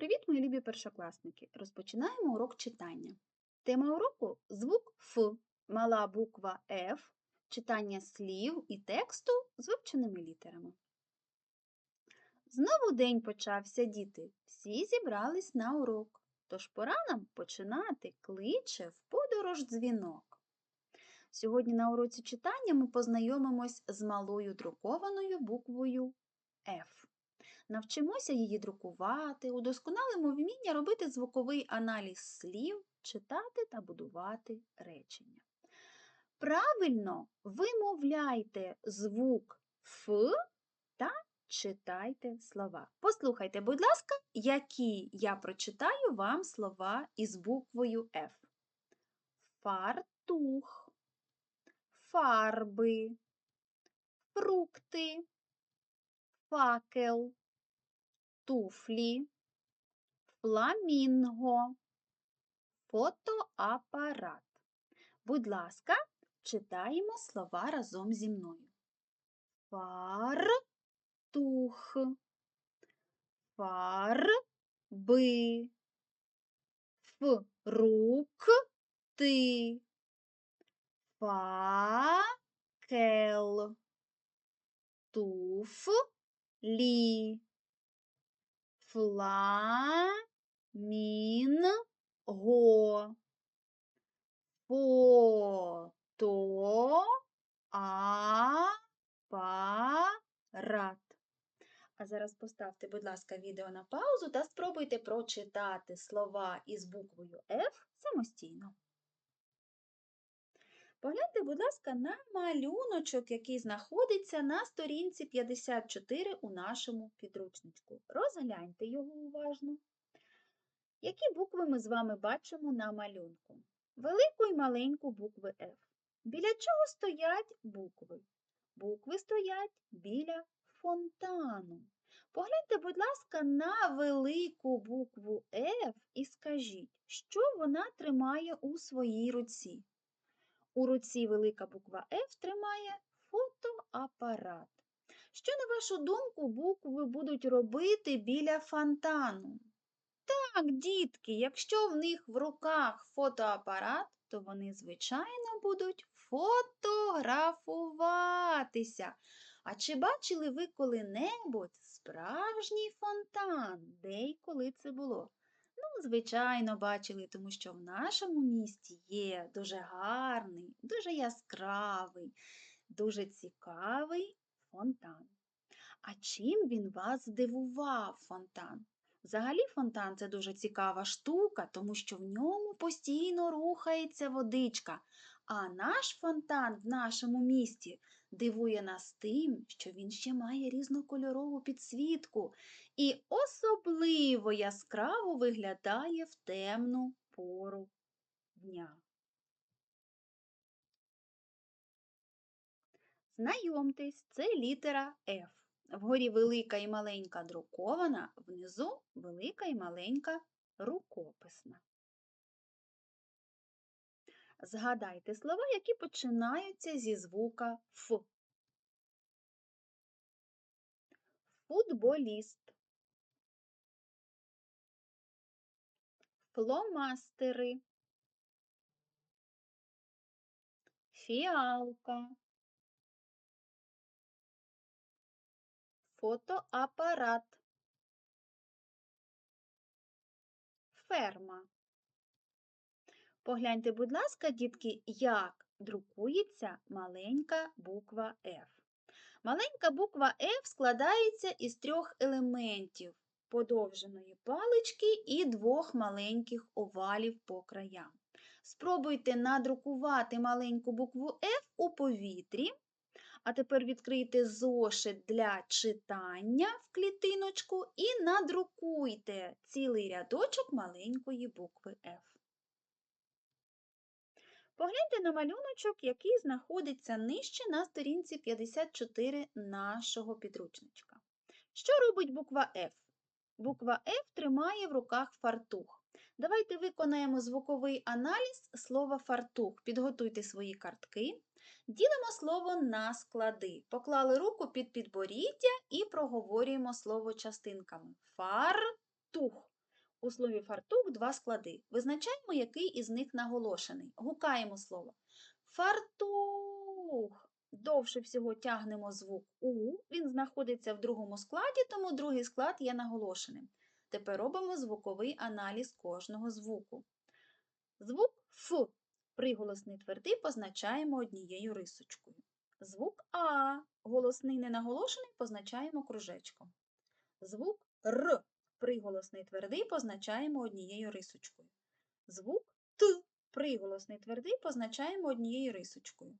Привіт, мої любі першокласники! Розпочинаємо урок читання. Тема уроку звук Ф, мала буква Ф, читання слів і тексту з вивченими літерами. Знову день почався, діти. Всі зібрались на урок. Тож пора нам починати кличе в подорож дзвінок. Сьогодні на уроці читання ми познайомимось з малою друкованою буквою Ф. Навчимося її друкувати, удосконалимо вміння робити звуковий аналіз слів, читати та будувати речення. Правильно вимовляйте звук Ф та читайте слова. Послухайте, будь ласка, які я прочитаю вам слова із буквою Ф. Фартух, фарби, фрукти, факел туфлі, фламінго, фотоапарат. Будь ласка, читаємо слова разом зі мною. Фартух, фарби, фрукти, факел, туфлі фламінго, фотоапарат. А зараз поставте, будь ласка, відео на паузу та спробуйте прочитати слова із буквою F самостійно. Погляньте, будь ласка, на малюночок, який знаходиться на сторінці 54 у нашому підручничку. Розгляньте його уважно. Які букви ми з вами бачимо на малюнку? Велику і маленьку букви F. Біля чого стоять букви? Букви стоять біля фонтану. Погляньте, будь ласка, на велику букву F і скажіть, що вона тримає у своїй руці. У руці велика буква F тримає фотоапарат. Що, на вашу думку, букви будуть робити біля фонтану? Так, дітки, якщо в них в руках фотоапарат, то вони, звичайно, будуть фотографуватися. А чи бачили ви коли-небудь справжній фонтан? Де й коли це було? Ну, звичайно, бачили, тому що в нашому місті є дуже гарний, дуже яскравий, дуже цікавий фонтан. А чим він вас здивував, фонтан? Взагалі, фонтан це дуже цікава штука, тому що в ньому постійно рухається водичка. А наш фонтан в нашому місті дивує нас тим, що він ще має різнокольорову підсвітку і особливо яскраво виглядає в темну пору дня. Знайомтесь, це літера F. Вгорі велика і маленька друкована, внизу велика і маленька рукописна. Згадайте слова, які починаються зі звука Ф. Футболіст, фломастери, фіалка, фотоапарат, ферма. Погляньте, будь ласка, дітки, як друкується маленька буква F. Маленька буква F складається із трьох елементів подовженої палички і двох маленьких овалів по краям. Спробуйте надрукувати маленьку букву F у повітрі. А тепер відкрийте зошит для читання в клітиночку і надрукуйте цілий рядочок маленької букви F. Погляньте на малюночок, який знаходиться нижче на сторінці 54 нашого підручничка. Що робить буква F? Буква F тримає в руках фартух. Давайте виконаємо звуковий аналіз слова фартух. Підготуйте свої картки. Ділимо слово на склади. Поклали руку під підборіддя і проговорюємо слово частинками. Фартух. У слові фартух два склади. Визначаємо, який із них наголошений. Гукаємо слово. Фартух. Довше всього тягнемо звук У. Він знаходиться в другому складі, тому другий склад є наголошеним. Тепер робимо звуковий аналіз кожного звуку. Звук Ф. Приголосний твердий позначаємо однією рисочкою. Звук А. Голосний ненаголошений позначаємо кружечком. Звук Р. Приголосний твердий позначаємо однією рисочкою. Звук Т. Приголосний твердий позначаємо однією рисочкою.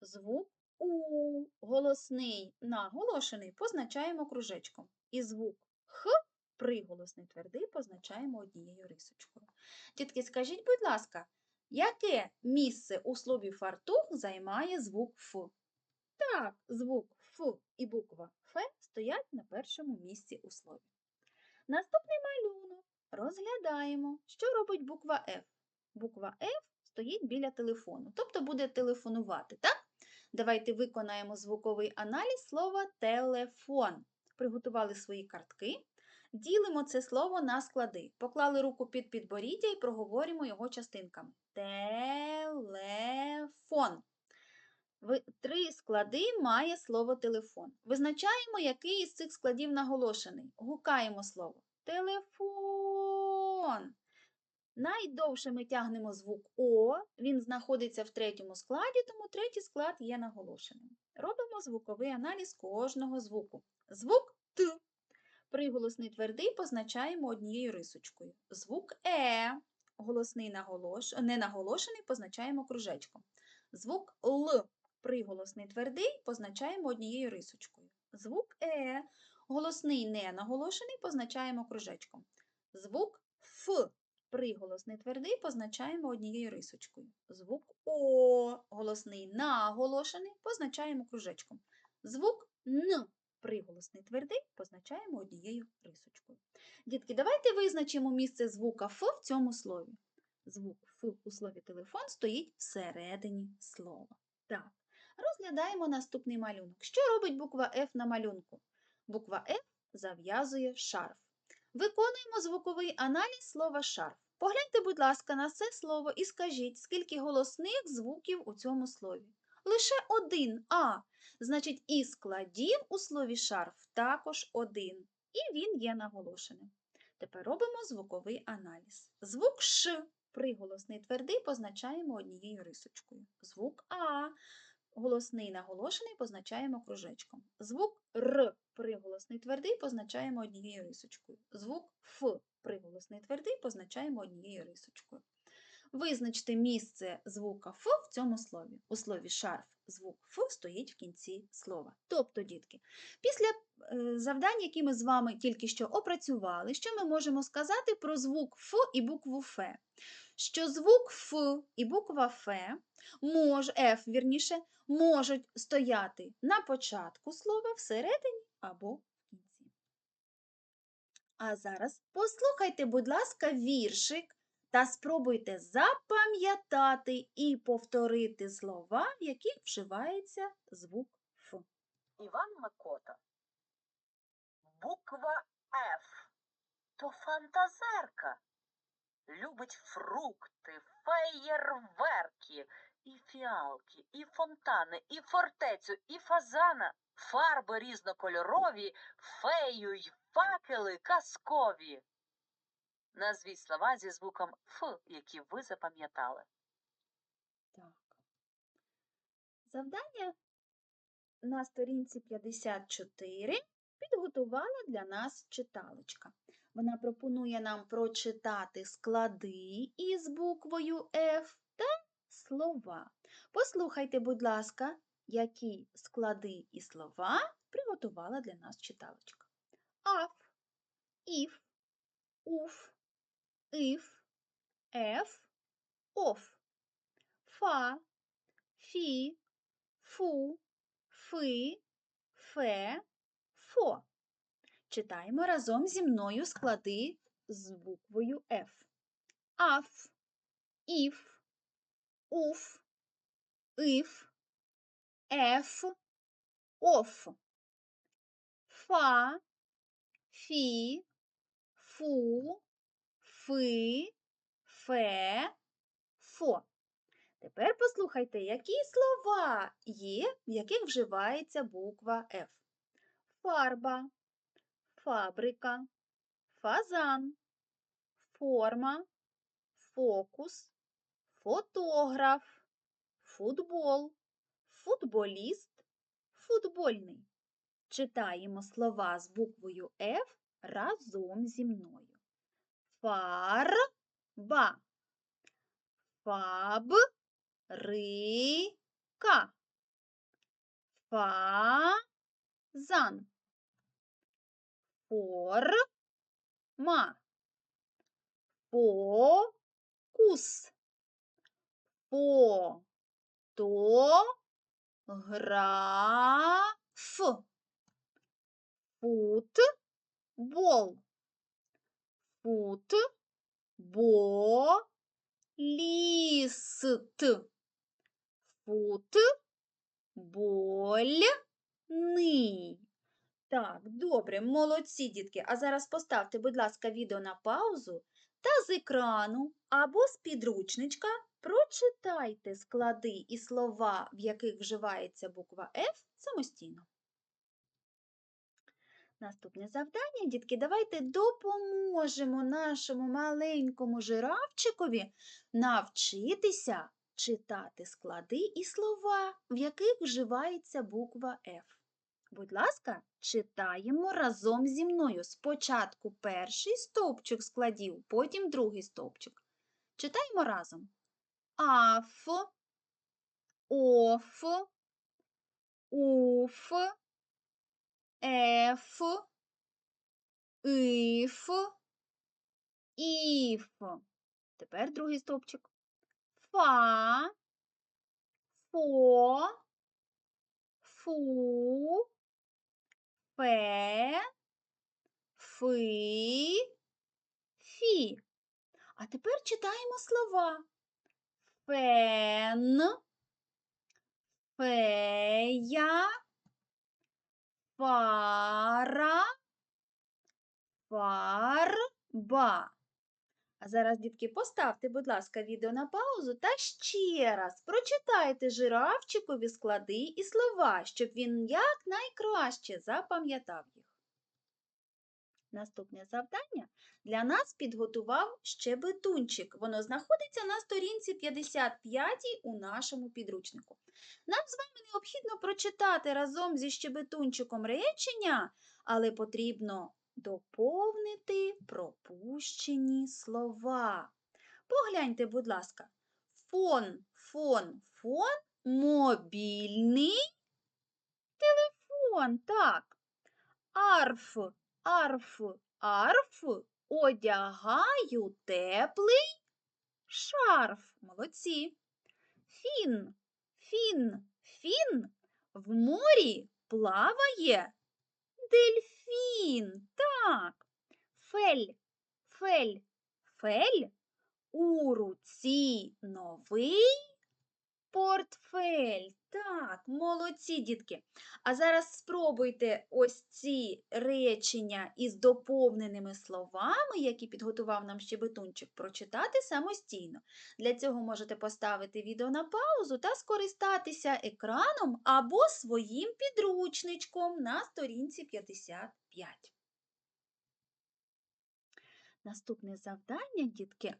Звук У. Голосний наголошений позначаємо кружечком. І звук Х. Приголосний твердий позначаємо однією рисочкою. Дітки, скажіть, будь ласка, яке місце у слові фартух займає звук Ф? Так, звук Ф і буква Ф стоять на першому місці у слові. Наступний малюнок. Розглядаємо, що робить буква F. Буква F стоїть біля телефону, тобто буде телефонувати, так? Давайте виконаємо звуковий аналіз слова телефон. Приготували свої картки. Ділимо це слово на склади. Поклали руку під підборіддя і проговоримо його частинками. Телефон. Ви- Три склади має слово телефон. Визначаємо, який із цих складів наголошений. Гукаємо слово. Телефон. Найдовше ми тягнемо звук О. Він знаходиться в третьому складі, тому третій склад є наголошеним. Робимо звуковий аналіз кожного звуку. Звук Т. Приголосний твердий позначаємо однією рисочкою. Звук Е. Голосний наголош... ненаголошений позначаємо кружечком. Звук Л. Приголосний твердий позначаємо однією рисочкою. Звук Е. Голосний ненаголошений позначаємо кружечком. Звук Ф. Приголосний твердий позначаємо однією рисочкою. Звук О. Голосний наголошений позначаємо кружечком. Звук Н. Приголосний твердий позначаємо однією рисочкою. Дітки, давайте визначимо місце звука Ф в цьому слові. Звук Ф у слові телефон стоїть всередині слова. Так, розглядаємо наступний малюнок. Що робить буква F на малюнку? Буква F зав'язує шарф. Виконуємо звуковий аналіз слова шарф. Погляньте, будь ласка, на це слово і скажіть, скільки голосних звуків у цьому слові. Лише один А. Значить, і складів у слові шарф також один. І він є наголошеним. Тепер робимо звуковий аналіз. Звук Ш. Приголосний твердий позначаємо однією рисочкою. Звук А. Голосний наголошений позначаємо кружечком. Звук Р. Приголосний твердий позначаємо однією рисочкою. Звук Ф. Приголосний твердий позначаємо однією рисочкою. Визначте місце звука Ф в цьому слові. У слові шарф звук Ф стоїть в кінці слова. Тобто, дітки, після е, завдань, які ми з вами тільки що опрацювали, що ми можемо сказати про звук Ф і букву Ф? Що звук Ф і буква Ф мож, Ф, вірніше, можуть стояти на початку слова, всередині або в кінці. А зараз послухайте, будь ласка, віршик та спробуйте запам'ятати і повторити слова, в яких вживається звук Ф. Іван Макота. Буква Ф. То фантазерка. Любить фрукти, феєрверки, і фіалки, і фонтани, і фортецю, і фазана, фарби різнокольорові, фею й факели казкові. Назвіть слова зі звуком Ф, які ви запам'ятали. Так. Завдання на сторінці 54 підготувала для нас читалочка. Вона пропонує нам прочитати склади із буквою F та слова. Послухайте, будь ласка, які склади і слова приготувала для нас читалочка. Аф, іф, уф, іф, еф, оф, фа, фі, фу, фи, фе, фо. Читаємо разом зі мною склади з буквою F. Аф, іф, уф, іф, еф, оф. Фа, фі, фу, фи, фе, фо. Тепер послухайте, які слова є, в яких вживається буква F. Фарба, фабрика, фазан, форма, фокус, фотограф, футбол, футболіст, футбольний. Читаємо слова з буквою F разом зі мною. Фарба, фабрика, фазан, форма, фокус, фотограф, футбол, футболіст, футбольний. Так, добре, молодці, дітки. А зараз поставте, будь ласка, відео на паузу та з екрану або з підручничка прочитайте склади і слова, в яких вживається буква F, самостійно. Наступне завдання, дітки, давайте допоможемо нашому маленькому жирафчикові навчитися читати склади і слова, в яких вживається буква F. Будь ласка, читаємо разом зі мною. Спочатку перший стовпчик складів, потім другий стовпчик. Читаємо разом. Аф, оф, уф, еф, іф, іф. Тепер другий стовпчик. Фа, фо, фу, фе, фи, фі. А тепер читаємо слова. Фен, фея, фара, фарба. А зараз, дітки, поставте, будь ласка, відео на паузу та ще раз прочитайте жирафчикові склади і слова, щоб він якнайкраще запам'ятав їх. Наступне завдання для нас підготував щебетунчик. Воно знаходиться на сторінці 55 у нашому підручнику. Нам з вами необхідно прочитати разом зі щебетунчиком речення, але потрібно доповнити пропущені слова. Погляньте, будь ласка, фон, фон, фон, мобільний телефон. Так. Арф, арф, арф, одягаю теплий шарф. Молодці. Фін, фін, фін, в морі плаває дельфін. Так. Фель, фель, фель, у руці новий портфель. Так, молодці, дітки. А зараз спробуйте ось ці речення із доповненими словами, які підготував нам щебетунчик, прочитати самостійно. Для цього можете поставити відео на паузу та скористатися екраном або своїм підручничком на сторінці 55. Наступне завдання, дітки,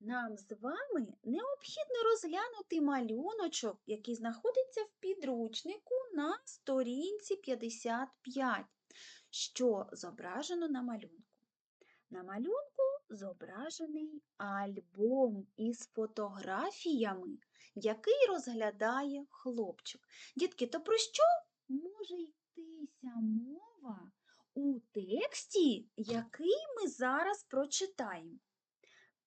нам з вами необхідно розглянути малюночок, який знаходиться в підручнику на сторінці 55, що зображено на малюнку. На малюнку зображений альбом із фотографіями, який розглядає хлопчик. Дітки, то про що може йтися мова у тексті, який ми зараз прочитаємо?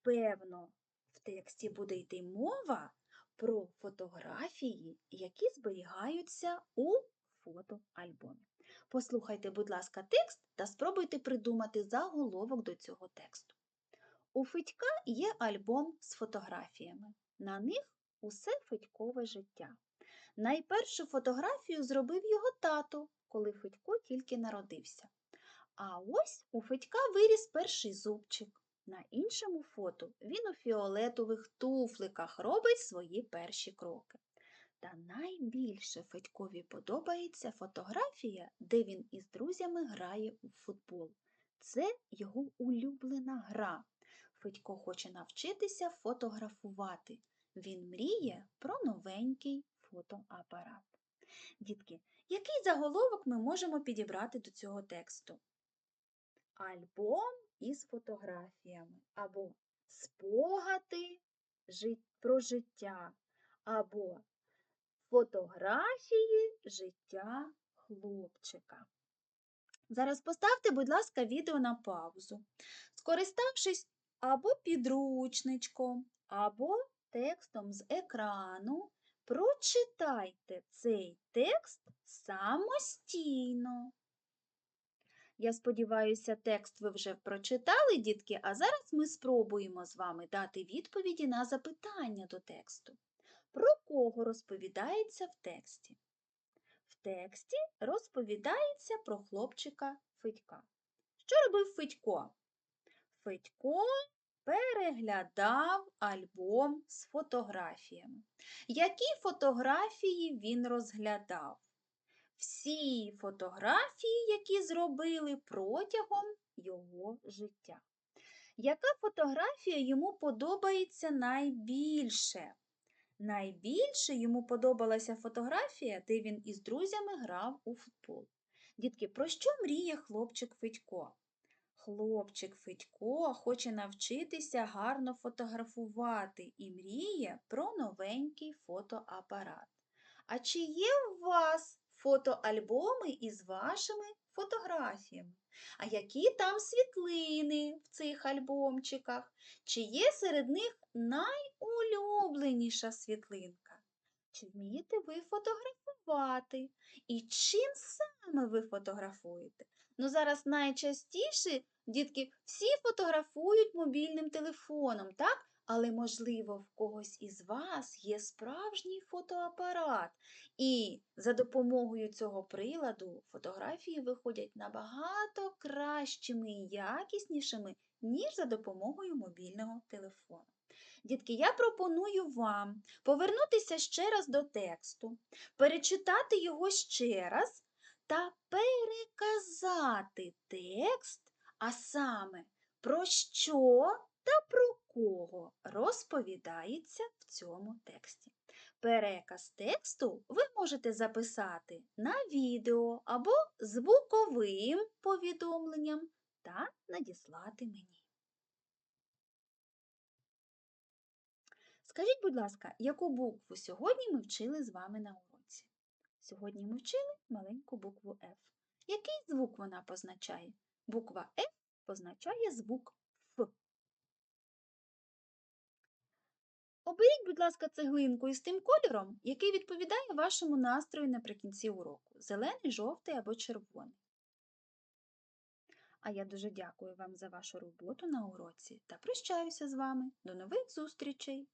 Певно, в тексті буде йти мова про фотографії, які зберігаються у фотоальбомі. Послухайте, будь ласка, текст та спробуйте придумати заголовок до цього тексту. У Федька є альбом з фотографіями. На них усе Федькове життя. Найпершу фотографію зробив його тато, коли Федько тільки народився. А ось у Федька виріс перший зубчик. На іншому фото він у фіолетових туфликах робить свої перші кроки. Та найбільше Федькові подобається фотографія, де він із друзями грає у футбол. Це його улюблена гра. Федько хоче навчитися фотографувати. Він мріє про новенький фотоапарат. Дітки, який заголовок ми можемо підібрати до цього тексту? Альбом із фотографіями або спогади про життя, або фотографії життя хлопчика. Зараз поставте, будь ласка, відео на паузу, скориставшись або підручничком, або текстом з екрану, прочитайте цей текст самостійно. Я сподіваюся, текст ви вже прочитали, дітки, а зараз ми спробуємо з вами дати відповіді на запитання до тексту. Про кого розповідається в тексті? В тексті розповідається про хлопчика Федька. Що робив Федько? Федько переглядав альбом з фотографіями. Які фотографії він розглядав? Всі фотографії, які зробили протягом його життя. Яка фотографія йому подобається найбільше? Найбільше йому подобалася фотографія, де він із друзями грав у футбол. Дітки, про що мріє хлопчик Федько? Хлопчик Федько хоче навчитися гарно фотографувати і мріє про новенький фотоапарат. А чи є у вас фотоальбоми із вашими фотографіями? А які там світлини в цих альбомчиках? Чи є серед них найулюбленіша світлинка? Чи вмієте ви фотографувати? І чим саме ви фотографуєте? Ну, зараз найчастіше, дітки, всі фотографують мобільним телефоном, так? Але, можливо, в когось із вас є справжній фотоапарат. І за допомогою цього приладу фотографії виходять набагато кращими і якіснішими, ніж за допомогою мобільного телефону. Дітки, я пропоную вам повернутися ще раз до тексту, перечитати його ще раз та переказати текст, а саме про що та про кого розповідається в цьому тексті. Переказ тексту ви можете записати на відео або звуковим повідомленням та надіслати мені. Скажіть, будь ласка, яку букву сьогодні ми вчили з вами на уроці? Сьогодні ми вчили маленьку букву F. Який звук вона позначає? Буква F позначає звук Оберіть, будь ласка, цеглинку із тим кольором, який відповідає вашому настрою наприкінці уроку зелений, жовтий або червоний. А я дуже дякую вам за вашу роботу на уроці та прощаюся з вами. До нових зустрічей!